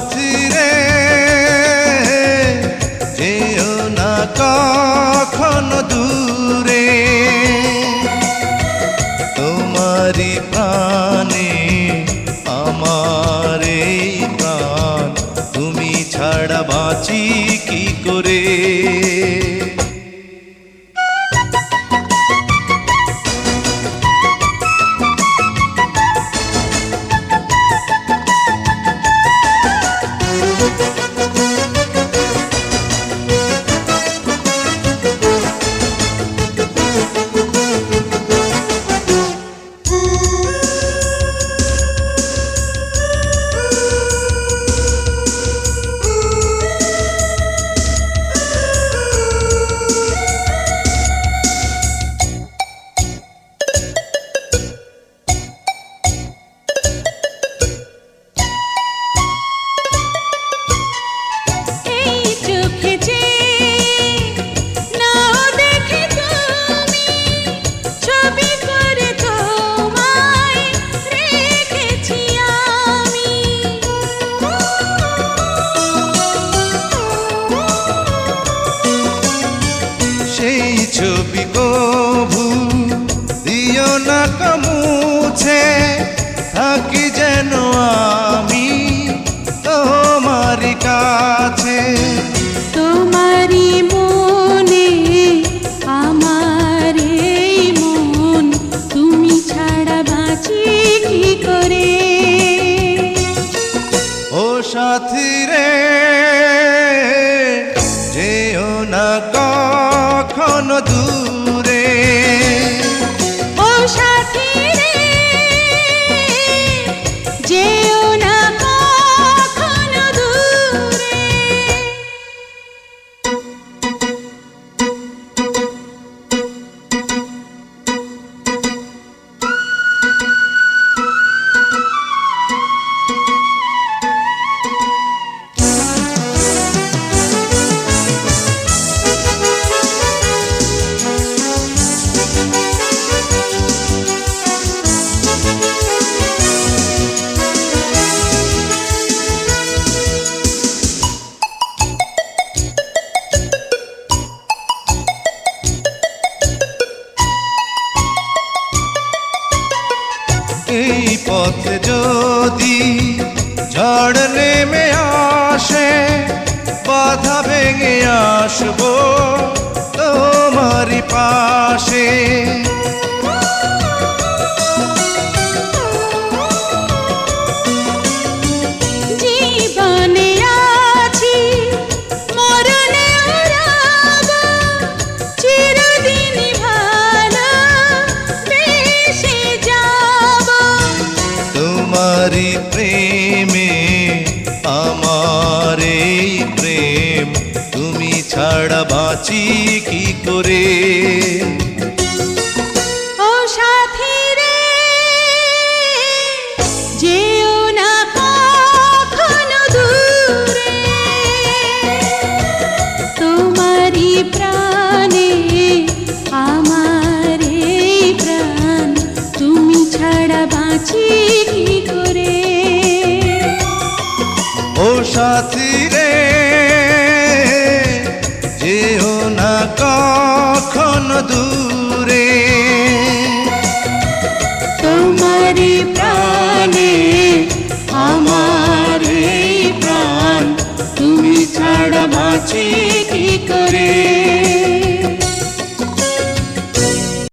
সাথী রে যেও না কখনো দূরে। তোমারি প্রাণে আমার প্রাণ, তুমি ছাড়া বাঁচি কি করে? কভু দিও না কমুছে থাকি যেন আমি তোমার কাছে। তোমারই মনে আমার মন তুমি ছাড়া বাঁচি কি করে? ও সাথী এই পথে যদি ঝড় নেমে আসে বাধা ভেঙে আসব তোমারি পাশে। ছাড়া বাঁচি কি করে? ও সাথী রে যেও না কখনো দূরে। তোমারই প্রাণে আমার এই প্রাণ তুমি ছাড়া বাঁচি কি করে? ও সাথী বাঁচি কি করে?